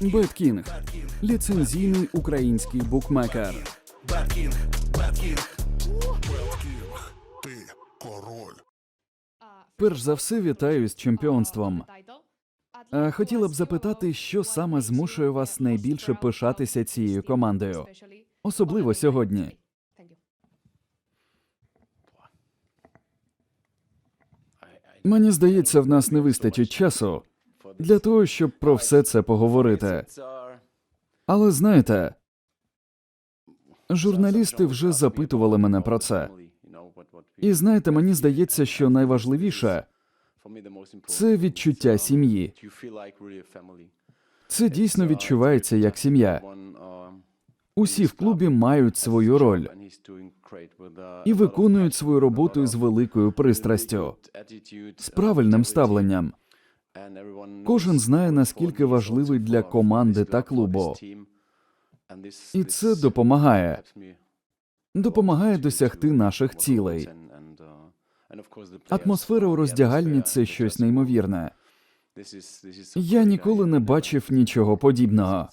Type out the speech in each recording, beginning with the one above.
Беткінг ліцензійний український букмекер. Ти король. Перш за все, вітаю з чемпіонством. А хотіла б запитати, що саме змушує вас найбільше пишатися цією командою, особливо сьогодні. Мені здається, в нас не вистачить часу для того, щоб про все це поговорити. Але знаєте, журналісти вже запитували мене про це. І знаєте, мені здається, що найважливіше це відчуття сім'ї. Це дійсно відчувається як сім'я. Усі в клубі мають свою роль і виконують свою роботу з великою пристрастю, з правильним ставленням. Кожен знає, наскільки важливий для команди та клубу. І це допомагає. Допомагає досягти наших цілей. Атмосфера у роздягальні це щось неймовірне. Я ніколи не бачив нічого подібного.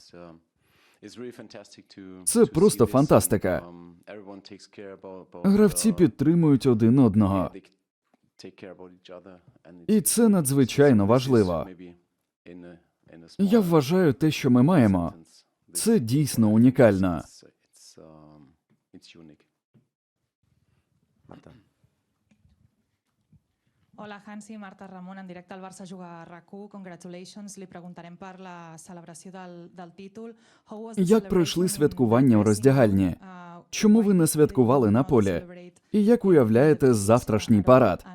Це просто фантастика. Гравці підтримують один одного, і це надзвичайно важливо. Я вважаю те, що ми маємо, це дійсно унікально. Hola Hansi, Marta Ramon, en directe al Barça juga a RAC1. Congratulations. Li preguntarem per la celebració del, del títol. Як пройшли святкування у роздягальні? Uh, Чому ви не святкували на полі? І як уявляєте завтрашній парад?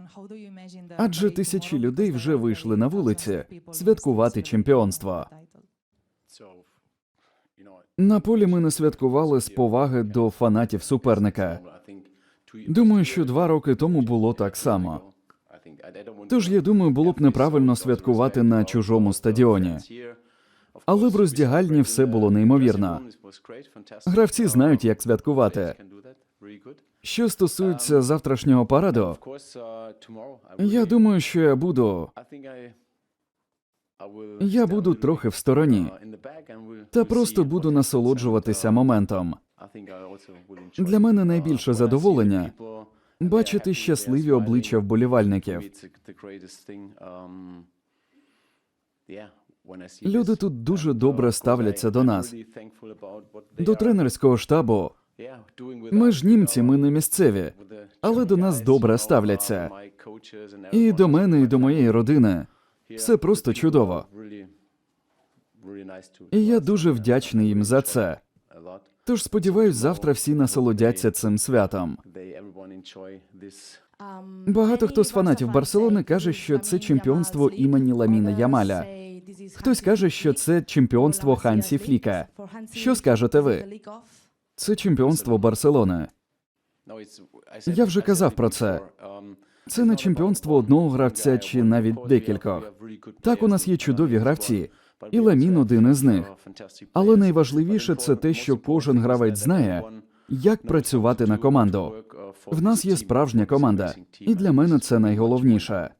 Адже тисячі людей вже вийшли на вулиці святкувати чемпіонство. На полі ми не святкували з поваги до фанатів суперника. Думаю, що два роки тому було так само. Тож я думаю, було б неправильно святкувати на чужому стадіоні. Але в роздягальні все було неймовірно. Гравці знають, як святкувати. Що стосується завтрашнього параду, я думаю, що я буду. Я буду трохи в стороні та просто буду насолоджуватися моментом. Для мене найбільше задоволення бачити щасливі обличчя вболівальників. Люди тут дуже добре ставляться до нас. До тренерського штабу. Ми ж німці, ми не місцеві, але до нас добре ставляться. І до мене, і до моєї родини. Все просто чудово. І я дуже вдячний їм за це. Тож сподіваюсь, завтра всі насолодяться цим святом. Багато хто з фанатів Барселони каже, що це чемпіонство імені Ламіна Ямаля. Хтось каже, що це чемпіонство Хансі Фліка. Що скажете ви? Це чемпіонство Барселони. Я вже казав про це. Це не чемпіонство одного гравця чи навіть декількох. Так, у нас є чудові гравці, і Ламін один із них. Але найважливіше це те, що кожен гравець знає, як працювати на команду. В нас є справжня команда, і для мене це найголовніше.